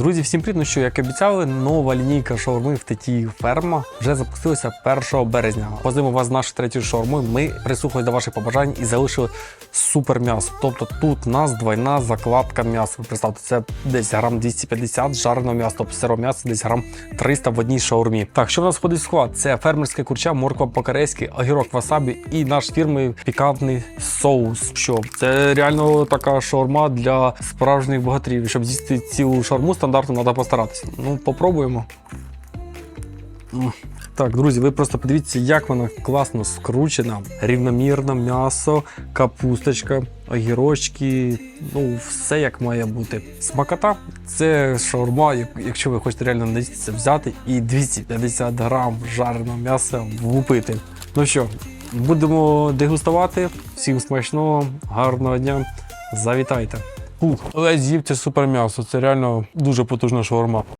Друзі, всім привіт! Ну що, як обіцяли, нова лінійка шаурми в Теті Ферма вже запустилася 1 березня. Позимо вас з нашої третьої шаурми. Ми прислухали до ваших побажань і залишили супер м'ясо. Тобто тут у нас двойна закладка м'яса. Ви представте, це десь грам 250 жареного м'яса, тобто сирого м'яса десь грам 300 в одній шаурмі. Так, що в нас входить в склад? Це фермерське курча, морква по-корейськи, огірок васабі і наш фірмовий пікантний соус. Що це реально така шаурма для справжніх богатирів. Щоб з'їсти цілу шаурму стандартну, треба постаратися. Ну, попробуємо. Так, друзі, ви просто подивіться, як вона класно скручена, рівномірно м'ясо, капусточка, огірочки, ну все як має бути. Смакота це шаурма, якщо ви хочете реально наїстися, взяти і 250 грам жареного м'яса влупити. Ну що, будемо дегустувати. Всім смачного, гарного дня. Завітайте. Ух, але з'їв це супер м'ясо. Це реально дуже потужна шаурма.